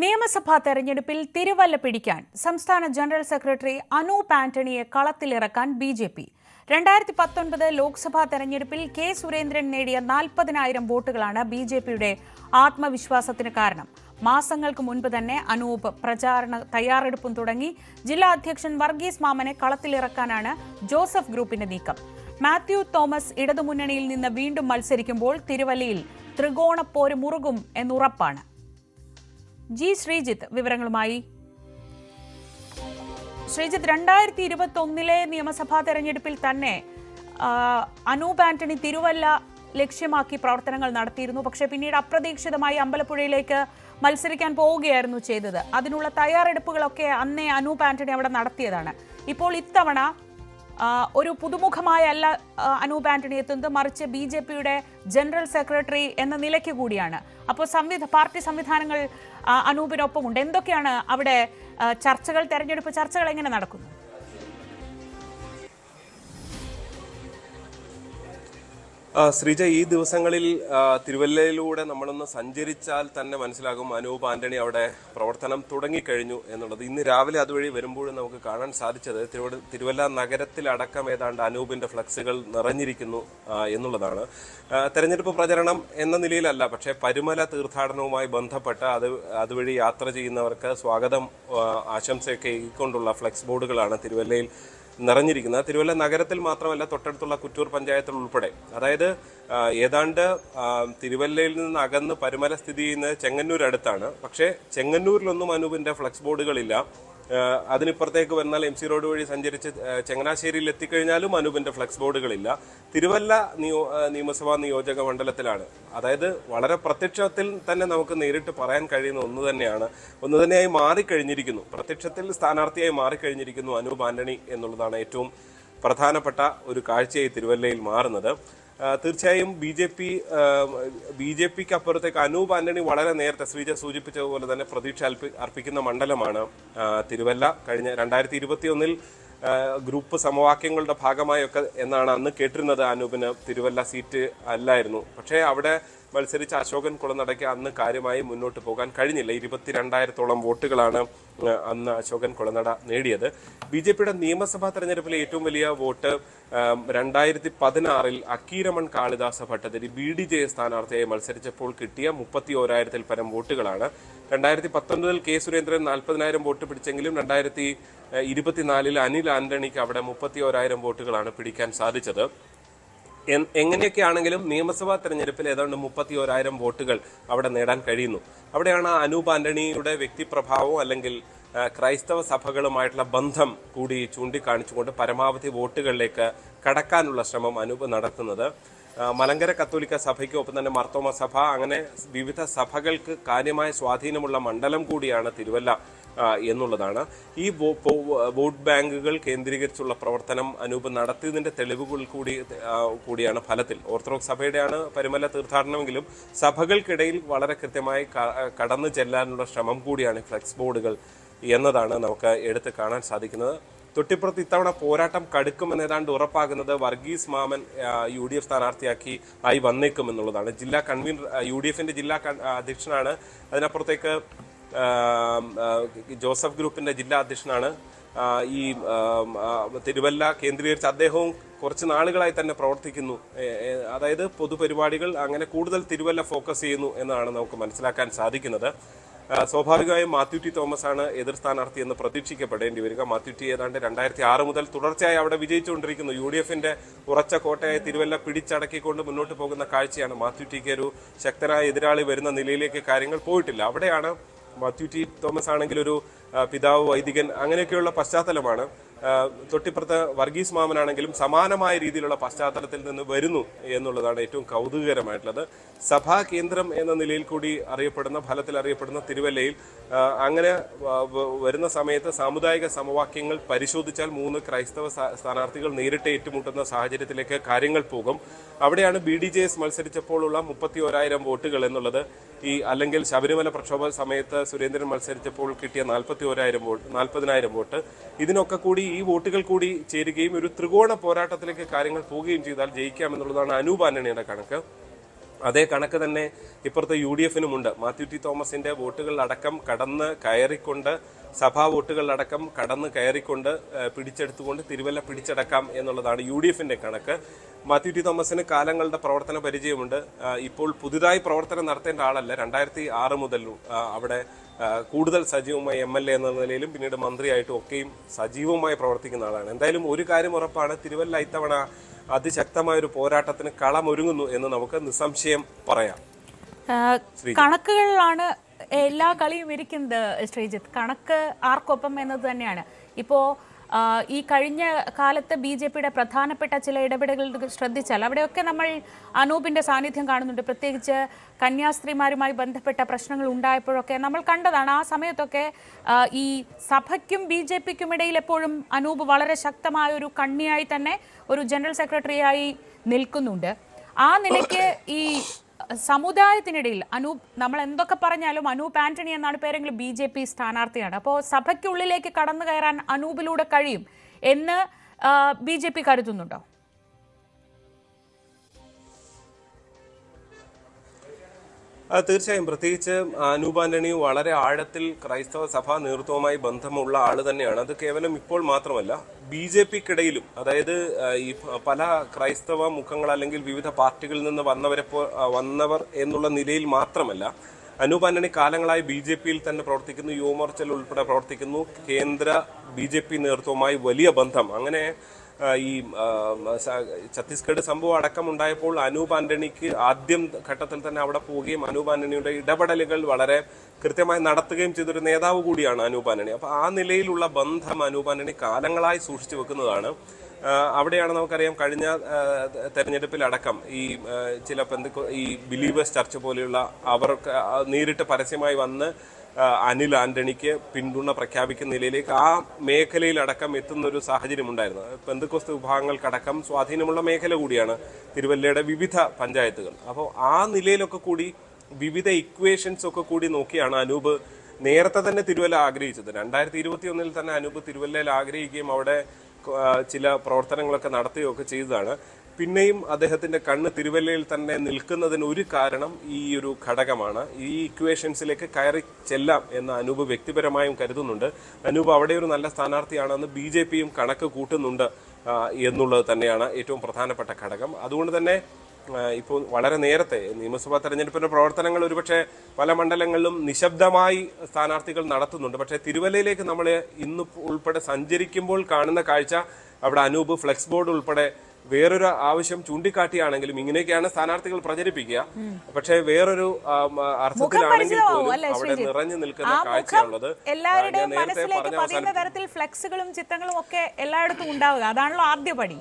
നിയമസഭാ തെരഞ്ഞെടുപ്പിൽ തിരുവല്ല പിടിക്കാൻ സംസ്ഥാന ജനറൽ സെക്രട്ടറി അനൂപ് ആന്റണിയെ കളത്തിലിറക്കാൻ ബി ജെ പി. രണ്ടായിരത്തി പത്തൊൻപത് ലോക്സഭാ തെരഞ്ഞെടുപ്പിൽ കെ സുരേന്ദ്രൻ നേടിയ നാൽപ്പതിനായിരം വോട്ടുകളാണ് ബി ജെ പിയുടെ ആത്മവിശ്വാസത്തിന് കാരണം. മാസങ്ങൾക്ക് മുൻപ് തന്നെ അനൂപ് പ്രചാരണ തയ്യാറെടുപ്പും തുടങ്ങി. ജില്ലാ അധ്യക്ഷൻ വർഗീസ് മാമനെ കളത്തിലിറക്കാനാണ് ജോസഫ് ഗ്രൂപ്പിന്റെ നീക്കം. മാത്യു തോമസ് ഇടതുമുന്നണിയിൽ നിന്ന് വീണ്ടും മത്സരിക്കുമ്പോൾ തിരുവല്ലയിൽ ത്രികോണപ്പോര് മുറുകും എന്നുറപ്പാണ്. ജി ശ്രീജിത്ത് വിവരങ്ങളുമായി. ശ്രീജിത്ത് രണ്ടായിരത്തി ഇരുപത്തി ഒന്നിലെ നിയമസഭാ തെരഞ്ഞെടുപ്പിൽ തന്നെ അനൂപ് ആന്റണി തിരുവല്ല ലക്ഷ്യമാക്കി പ്രവർത്തനങ്ങൾ നടത്തിയിരുന്നു. പക്ഷെ പിന്നീട് അപ്രതീക്ഷിതമായി അമ്പലപ്പുഴയിലേക്ക് മത്സരിക്കാൻ പോവുകയായിരുന്നു ചെയ്തത്. അതിനുള്ള തയ്യാറെടുപ്പുകളൊക്കെ അന്നേ അനൂപ് ആന്റണി അവിടെ നടത്തിയതാണ്. ഇപ്പോൾ ഇത്തവണ ഒരു പുതുമുഖമായ അല്ല ആ, അനൂപ് ആന്റണി എത്തുന്നത്. മറിച്ച് ബി ജെ പിയുടെ ജനറൽ സെക്രട്ടറി എന്ന നിലയ്ക്ക് കൂടിയാണ്. അപ്പോൾ സംവിധ പാർട്ടി സംവിധാനങ്ങൾ അനൂപിനൊപ്പമുണ്ട്. എന്തൊക്കെയാണ് അവിടെ ചർച്ചകൾ തെരഞ്ഞെടുപ്പ് ചർച്ചകൾ എങ്ങനെ നടക്കുന്നു? ശ്രീജ ഈ ദിവസങ്ങളിൽ തിരുവല്ലയിലൂടെ നമ്മളൊന്ന് സഞ്ചരിച്ചാൽ തന്നെ മനസ്സിലാകും അനൂപ് ആന്റണി അവിടെ പ്രവർത്തനം തുടങ്ങിക്കഴിഞ്ഞു എന്നുള്ളത്. ഇന്ന് രാവിലെ അതുവഴി വരുമ്പോഴും നമുക്ക് കാണാൻ സാധിച്ചത് തിരുവ തിരുവല്ല നഗരത്തിലടക്കം ഏതാണ്ട് അനൂപിന്റെ ഫ്ലക്സുകൾ നിറഞ്ഞിരിക്കുന്നു എന്നുള്ളതാണ്. തെരഞ്ഞെടുപ്പ് പ്രചരണം എന്ന നിലയിലല്ല പക്ഷേ പരുമല തീർത്ഥാടനവുമായി ബന്ധപ്പെട്ട് അത് അതുവഴി യാത്ര ചെയ്യുന്നവർക്ക് സ്വാഗതം ആശംസയൊക്കെ കൊണ്ടുള്ള ഫ്ലക്സ് ബോർഡുകളാണ് തിരുവല്ലയിൽ നിറഞ്ഞിരിക്കുന്നത്. തിരുവല്ല നഗരത്തിൽ മാത്രമല്ല തൊട്ടടുത്തുള്ള കുറ്റൂർ പഞ്ചായത്തിൽ ഉൾപ്പെടെ. അതായത് ഏതാണ്ട് തിരുവല്ലയിൽ നിന്ന് അകന്ന് പരുമല സ്ഥിതി ചെയ്യുന്നത് ചെങ്ങന്നൂർ അടുത്താണ് പക്ഷേ ചെങ്ങന്നൂരിലൊന്നും അനൂപിന്റെ ഫ്ലക്സ് ബോർഡുകളില്ല. അതിനിപ്പുറത്തേക്ക് വന്നാൽ എം സി റോഡ് വഴി സഞ്ചരിച്ച് ചങ്ങനാശ്ശേരിയിൽ എത്തിക്കഴിഞ്ഞാലും അനൂപിന്റെ ഫ്ലെക്സ് ബോർഡുകളില്ല. തിരുവല്ല നിയോ നിയമസഭാ നിയോജക മണ്ഡലത്തിലാണ്. അതായത് വളരെ പ്രത്യക്ഷത്തിൽ തന്നെ നമുക്ക് നേരിട്ട് പറയാൻ കഴിയുന്ന ഒന്ന് തന്നെയാണ്. ഒന്ന് തന്നെയായി മാറിക്കഴിഞ്ഞിരിക്കുന്നു. പ്രത്യക്ഷത്തിൽ സ്ഥാനാർത്ഥിയായി മാറിക്കഴിഞ്ഞിരിക്കുന്നു അനൂപ് ആന്റണി എന്നുള്ളതാണ് ഏറ്റവും പ്രധാനപ്പെട്ട ഒരു കാഴ്ചയായി തിരുവല്ലയിൽ മാറുന്നത്. തീർച്ചയായും B J P B J പിക്ക് അപ്പുറത്തേക്ക് അനൂപ് ആന്റണി വളരെ നേരത്തെ ശ്രീജ സൂചിപ്പിച്ചതുപോലെ തന്നെ പ്രതീക്ഷ അർപ്പിക്കുന്ന മണ്ഡലമാണ്. തിരുവല്ല കഴിഞ്ഞ രണ്ടായിരത്തി ഇരുപത്തി ഒന്നിൽ ഗ്രൂപ്പ് സമവാക്യങ്ങളുടെ ഭാഗമായൊക്കെ എന്നാണ് അന്ന് കേട്ടിരുന്നത്. അനൂപിന് തിരുവല്ല സീറ്റ് അല്ലായിരുന്നു. പക്ഷേ അവിടെ മത്സരിച്ച അശോകൻ കുളനടയ്ക്ക് അന്ന് കാര്യമായി മുന്നോട്ട് പോകാൻ കഴിഞ്ഞില്ല. ഇരുപത്തിരണ്ടായിരത്തോളം വോട്ടുകളാണ് അന്ന് അശോകൻ കുളനട നേടിയത്. ബി ജെ പിയുടെ നിയമസഭാ തെരഞ്ഞെടുപ്പിലെ ഏറ്റവും വലിയ വോട്ട് രണ്ടായിരത്തി പതിനാറിൽ Akkeeraman Kalidasa Bhattathiri B D J സ്ഥാനാർത്ഥിയായി മത്സരിച്ചപ്പോൾ കിട്ടിയ മുപ്പത്തി ഓരായിരത്തിൽ പരം വോട്ടുകളാണ്. രണ്ടായിരത്തി പത്തൊൻപതിൽ കെ സുരേന്ദ്രൻ നാൽപ്പതിനായിരം വോട്ട് പിടിച്ചെങ്കിലും രണ്ടായിരത്തി ഇരുപത്തിനാലിൽ അനിൽ ആന്റണിക്ക് അവിടെ മുപ്പത്തി ഓരായിരം വോട്ടുകളാണ് പിടിക്കാൻ സാധിച്ചത്. എൻ- എങ്ങനെയൊക്കെയാണെങ്കിലും നിയമസഭാ തെരഞ്ഞെടുപ്പിൽ ഏതാണ്ട് മുപ്പത്തി ഓരായിരം വോട്ടുകൾ അവിടെ നേടാൻ കഴിയുന്നു. അവിടെയാണ് അനൂപ് ആന്റണിയുടെ വ്യക്തിപ്രഭാവം അല്ലെങ്കിൽ ക്രൈസ്തവ സഭകളുമായിട്ടുള്ള ബന്ധം കൂടി ചൂണ്ടിക്കാണിച്ചുകൊണ്ട് പരമാവധി വോട്ടുകളിലേക്ക് കടക്കാനുള്ള ശ്രമം അനൂപ് നടത്തുന്നത്. മലങ്കര കത്തോലിക്ക സഭയ്ക്ക് ഒപ്പം തന്നെ മർത്തോമ സഭ അങ്ങനെ വിവിധ സഭകൾക്ക് കാര്യമായ സ്വാധീനമുള്ള മണ്ഡലം കൂടിയാണ് തിരുവല്ല. എന്നുള്ളതാണ്. ഈ വോട്ട് ബാങ്കുകൾ കേന്ദ്രീകരിച്ചുള്ള പ്രവർത്തനം അനൂപ് നടത്തിയതിന്റെ തെളിവുകൾ കൂടി കൂടിയാണ് ഫലത്തിൽ. ഓർത്തഡോക്സ് സഭയുടെയാണ് പരിമല തീർത്ഥാടനമെങ്കിലും സഭകൾക്കിടയിൽ വളരെ കൃത്യമായി കടന്നു ചെല്ലാനുള്ള ശ്രമം കൂടിയാണ് ഫ്ലെക്സ് ബോർഡുകൾ എന്നതാണ് നമുക്ക് എടുത്ത് കാണാൻ സാധിക്കുന്നത്. തൊട്ടിപ്പുറത്ത് ഇത്തവണ പോരാട്ടം കടുക്കുമെന്ന് ഏതാണ്ട് ഉറപ്പാകുന്നത് വർഗീസ് മാമൻ യു ഡി എഫ് സ്ഥാനാർത്ഥിയാക്കി ആയി വന്നേക്കും എന്നുള്ളതാണ് ജില്ലാ കൺവീനർ യു ഡി എഫിന്റെ ജില്ലാ അധ്യക്ഷനാണ്. അതിനപ്പുറത്തേക്ക് ജോസഫ് ഗ്രൂപ്പിന്റെ ജില്ലാ അധ്യക്ഷനാണ്. ഈ തിരുവല്ല കേന്ദ്രീകരിച്ച് അദ്ദേഹവും കുറച്ച് നാളുകളായി തന്നെ പ്രവർത്തിക്കുന്നു. അതായത് പൊതുപരിപാടികൾ അങ്ങനെ കൂടുതൽ തിരുവല്ല ഫോക്കസ് ചെയ്യുന്നു എന്നാണ് നമുക്ക് മനസ്സിലാക്കാൻ സാധിക്കുന്നത്. സ്വാഭാവികമായും മാത്യു ടി തോമസ് ആണ് എതിർ സ്ഥാനാർത്ഥി എന്ന് പ്രതീക്ഷിക്കപ്പെടേണ്ടി വരിക. മാത്യു ടി ഏതാണ്ട് രണ്ടായിരത്തി ആറ് മുതൽ തുടർച്ചയായി അവിടെ വിജയിച്ചുകൊണ്ടിരിക്കുന്നു. യു ഡി എഫിന്റെ ഉറച്ച കോട്ടയായ തിരുവല്ല പിടിച്ചടക്കിക്കൊണ്ട് മുന്നോട്ട് പോകുന്ന കാഴ്ചയാണ് മാത്യു ടിക്ക് ഒരു ശക്തനായ എതിരാളി വരുന്ന നിലയിലേക്ക് കാര്യങ്ങൾ പോയിട്ടില്ല. അവിടെയാണ് മാത്യു ടി തോമസ് ആണെങ്കിൽ ഒരു പിതാവ് വൈദികൻ അങ്ങനെയൊക്കെയുള്ള പശ്ചാത്തലമാണ്. തൊട്ടിപ്പുറത്ത് വർഗീസ് മാമനാണെങ്കിലും സമാനമായ രീതിയിലുള്ള പശ്ചാത്തലത്തിൽ നിന്ന് വരുന്നു എന്നുള്ളതാണ് ഏറ്റവും കൗതുകകരമായിട്ടുള്ളത്. സഭാ കേന്ദ്രം എന്ന നിലയിൽ കൂടി അറിയപ്പെടുന്ന ഫലത്തിൽ അറിയപ്പെടുന്ന തിരുവല്ലയിൽ അങ്ങനെ വരുന്ന സമയത്ത് സാമുദായിക സമവാക്യങ്ങൾ പരിശോധിച്ചാൽ മൂന്ന് ക്രൈസ്തവ സ്ഥാനാർത്ഥികൾ നേരിട്ട് ഏറ്റുമുട്ടുന്ന സാഹചര്യത്തിലേക്ക് കാര്യങ്ങൾ പോകും. അവിടെയാണ് ബി ഡി ജെ എസ് മത്സരിച്ചപ്പോഴുള്ള മുപ്പത്തി ഓരായിരം വോട്ടുകൾ എന്നുള്ളത് ഈ അല്ലെങ്കിൽ ശബരിമല പ്രക്ഷോഭ സമയത്ത് സുരേന്ദ്രൻ മത്സരിച്ചപ്പോൾ കിട്ടിയ നാൽപ്പത്തി ഓരായിരം വോട്ട് നാൽപ്പതിനായിരം വോട്ട്. ഇതിനൊക്കെ കൂടി ഈ വോട്ടുകൾ കൂടി ചേരുകയും ഒരു ത്രികോണ പോരാട്ടത്തിലേക്ക് കാര്യങ്ങൾ പോവുകയും ചെയ്താൽ ജയിക്കാമെന്നുള്ളതാണ് അനൂപ് ആന്റണിയുടെ കണക്ക്. അതേ കണക്ക് തന്നെ ഇപ്പുറത്തെ യു ഡി എഫിനുമുണ്ട്. മാത്യു ടി തോമസിന്റെ വോട്ടുകളിലടക്കം കടന്ന് കയറിക്കൊണ്ട് സഭാ വോട്ടുകളിലടക്കം കടന്ന് കയറിക്കൊണ്ട് പിടിച്ചെടുത്തുകൊണ്ട് തിരുവല്ല പിടിച്ചടക്കാം എന്നുള്ളതാണ് യു ഡി എഫിന്റെ കണക്ക്. മാത്യു ടി തോമസിന് കാലങ്ങളുടെ പ്രവർത്തന പരിചയമുണ്ട്. ഇപ്പോൾ പുതുതായി പ്രവർത്തനം നടത്തേണ്ട ആളല്ല. രണ്ടായിരത്തി ആറ് മുതൽ അവിടെ കൂടുതൽ സജീവമായി എം എൽ എ എന്ന നിലയിലും പിന്നീട് മന്ത്രിയായിട്ടും ഒക്കെയും സജീവമായി പ്രവർത്തിക്കുന്ന ആളാണ്. എന്തായാലും ഒരു കാര്യം ഉറപ്പാണ്. തിരുവല്ല ഇത്തവണ അതിശക്തമായ ഒരു പോരാട്ടത്തിന് കളമൊരുങ്ങുന്നു എന്ന് നമുക്ക് നിസ്സംശയം പറയാം. കണക്കുകളിലാണ് എല്ലാ കളിയും ഇരിക്കുന്നത് ശ്രീജിത്ത്. കണക്ക് ആർക്കൊപ്പം എന്നത് തന്നെയാണ്. ഇപ്പോൾ ഈ കഴിഞ്ഞ കാലത്ത് ബി ജെ പിയുടെ പ്രധാനപ്പെട്ട ചില ഇടപെടലുകൾ ശ്രദ്ധിച്ചാൽ അവിടെയൊക്കെ നമ്മൾ അനൂപിന്റെ സാന്നിധ്യം കാണുന്നുണ്ട്. പ്രത്യേകിച്ച് കന്യാസ്ത്രീമാരുമായി ബന്ധപ്പെട്ട പ്രശ്നങ്ങൾ ഉണ്ടായപ്പോഴൊക്കെ നമ്മൾ കണ്ടതാണ്. ആ സമയത്തൊക്കെ ഈ സഭയ്ക്കും ബി ജെ പിക്കും ഇടയിൽ എപ്പോഴും അനൂപ് വളരെ ശക്തമായ ഒരു കണ്ണിയായി തന്നെ ഒരു ജനറൽ സെക്രട്ടറിയായി നിൽക്കുന്നുണ്ട്. ആ നിലയ്ക്ക് ഈ സമുദായത്തിനിടയിൽ അനൂപ് നമ്മൾ എന്തൊക്കെ പറഞ്ഞാലും അനൂപ് ആന്റണി എന്നാണ് പേരെങ്കിലും ബി ജെ പി സ്ഥാനാർത്ഥിയാണ്. അപ്പോൾ സഭയ്ക്കുള്ളിലേക്ക് കടന്നു കയറാൻ അനൂപിലൂടെ കഴിയും എന്ന് ബി ജെ പി കരുതുന്നുണ്ടോ? തീർച്ചയായും. പ്രത്യേകിച്ച് അനൂപാന്റണി വളരെ ആഴത്തിൽ ക്രൈസ്തവ സഭാ നേതൃത്വവുമായി ബന്ധമുള്ള ആൾ തന്നെയാണ്. അത് കേവലം ഇപ്പോൾ മാത്രമല്ല ബി ജെ പിക്കിടയിലും അതായത് ഈ പല ക്രൈസ്തവ മുഖങ്ങൾ അല്ലെങ്കിൽ വിവിധ പാർട്ടികളിൽ നിന്ന് വന്നവരെ വന്നവർ എന്നുള്ള നിലയിൽ മാത്രമല്ല അനൂപ് കാലങ്ങളായി ബി ജെ പിയിൽ തന്നെ പ്രവർത്തിക്കുന്നു യുവമോർച്ചയിൽ ഉൾപ്പെടെ പ്രവർത്തിക്കുന്നു. കേന്ദ്ര ബി ജെ പി നേതൃത്വവുമായി വലിയ ബന്ധം. അങ്ങനെ ഈ ഛത്തീസ്ഗഡ് സംഭവം അടക്കമുണ്ടായപ്പോൾ അനൂപ് ആന്റണിക്ക് ആദ്യം ഘട്ടത്തിൽ തന്നെ അവിടെ പോവുകയും അനൂപ് ആന്റണിയുടെ ഇടപെടലുകൾ വളരെ കൃത്യമായി നടത്തുകയും ചെയ്തൊരു നേതാവ് കൂടിയാണ് അനൂപ് ആന്റണി. അപ്പൊ ആ നിലയിലുള്ള ബന്ധം അനൂപ് ആന്റണി കാലങ്ങളായി സൂക്ഷിച്ചു വെക്കുന്നതാണ്. അവിടെയാണ് നമുക്കറിയാം കഴിഞ്ഞ തെരഞ്ഞെടുപ്പിലടക്കം ഈ ചില പെന്ത് ഈ ബിലീവേഴ്സ് ചർച്ച് പോലെയുള്ള അവർക്ക് നേരിട്ട് പരസ്യമായി വന്ന് അനിൽ ആന്റണിക്ക് പിന്തുണ പ്രഖ്യാപിക്കുന്ന നിലയിലേക്ക് ആ മേഖലയിലടക്കം എത്തുന്ന ഒരു സാഹചര്യം ഉണ്ടായിരുന്നു പെന്തുക്കോസ്ത് വിഭാഗങ്ങൾക്കടക്കം സ്വാധീനമുള്ള മേഖല കൂടിയാണ് തിരുവല്ലയുടെ വിവിധ പഞ്ചായത്തുകൾ. അപ്പോൾ ആ നിലയിലൊക്കെ കൂടി വിവിധ ഇക്വേഷൻസ് ഒക്കെ കൂടി നോക്കിയാണ് അനൂപ് നേരത്തെ തന്നെ തിരുവല്ല ആഗ്രഹിച്ചത്. രണ്ടായിരത്തി ഇരുപത്തി ഒന്നിൽ തന്നെ അനൂപ് തിരുവല്ലയിൽ ആഗ്രഹിക്കുകയും അവിടെ ചില പ്രവർത്തനങ്ങളൊക്കെ നടത്തുകയൊക്കെ ചെയ്തതാണ്. പിന്നെയും അദ്ദേഹത്തിന്റെ കണ്ണ് തിരുവല്ലയിൽ തന്നെ നിൽക്കുന്നതിന് ഒരു കാരണം ഈ ഒരു ഘടകമാണ്. ഈ ഇക്വേഷൻസിലേക്ക് കയറി ചെല്ലാം എന്ന് അനൂപ് വ്യക്തിപരമായും കരുതുന്നുണ്ട്. അനൂപ് അവിടെ ഒരു നല്ല സ്ഥാനാർത്ഥിയാണെന്ന് ബി ജെ പിയും കണക്ക് കൂട്ടുന്നുണ്ട് എന്നുള്ളത് തന്നെയാണ് ഏറ്റവും പ്രധാനപ്പെട്ട ഘടകം. അതുകൊണ്ട് തന്നെ ഇപ്പോൾ വളരെ നേരത്തെ നിയമസഭാ തെരഞ്ഞെടുപ്പിന്റെ പ്രവർത്തനങ്ങൾ ഒരുപക്ഷെ പല മണ്ഡലങ്ങളിലും നിശബ്ദമായി സ്ഥാനാർത്ഥികൾ നടത്തുന്നുണ്ട്. പക്ഷേ തിരുവല്ലയിലേക്ക് നമ്മൾ ഇന്ന് ഉൾപ്പെടെ സഞ്ചരിക്കുമ്പോൾ കാണുന്ന കാഴ്ച അവിടെ അനൂപ് ഫ്ലെക്സ് ബോർഡ് ഉൾപ്പെടെ വേറൊരു ആവശ്യം ചൂണ്ടിക്കാട്ടിയാണെങ്കിലും ഇങ്ങനെയൊക്കെയാണ് സ്ഥാനാർത്ഥികൾ പ്രചരിപ്പിക്കുക. പക്ഷേ വേറൊരു അർത്ഥത്തിലാണെങ്കിൽ പോലും അവിടെ നിറഞ്ഞു നിൽക്കുന്ന കാഴ്ചയുള്ളത് എല്ലാവരുടെയും നേരത്തെ മനസ്സിലേക്ക് പതിയുന്ന തരത്തിൽ ഫ്ലെക്സുകളും ചിത്രങ്ങളും ഒക്കെ എല്ലായിടത്തും ഉണ്ടാവുക. അതാണല്ലോ ആദ്യ പടി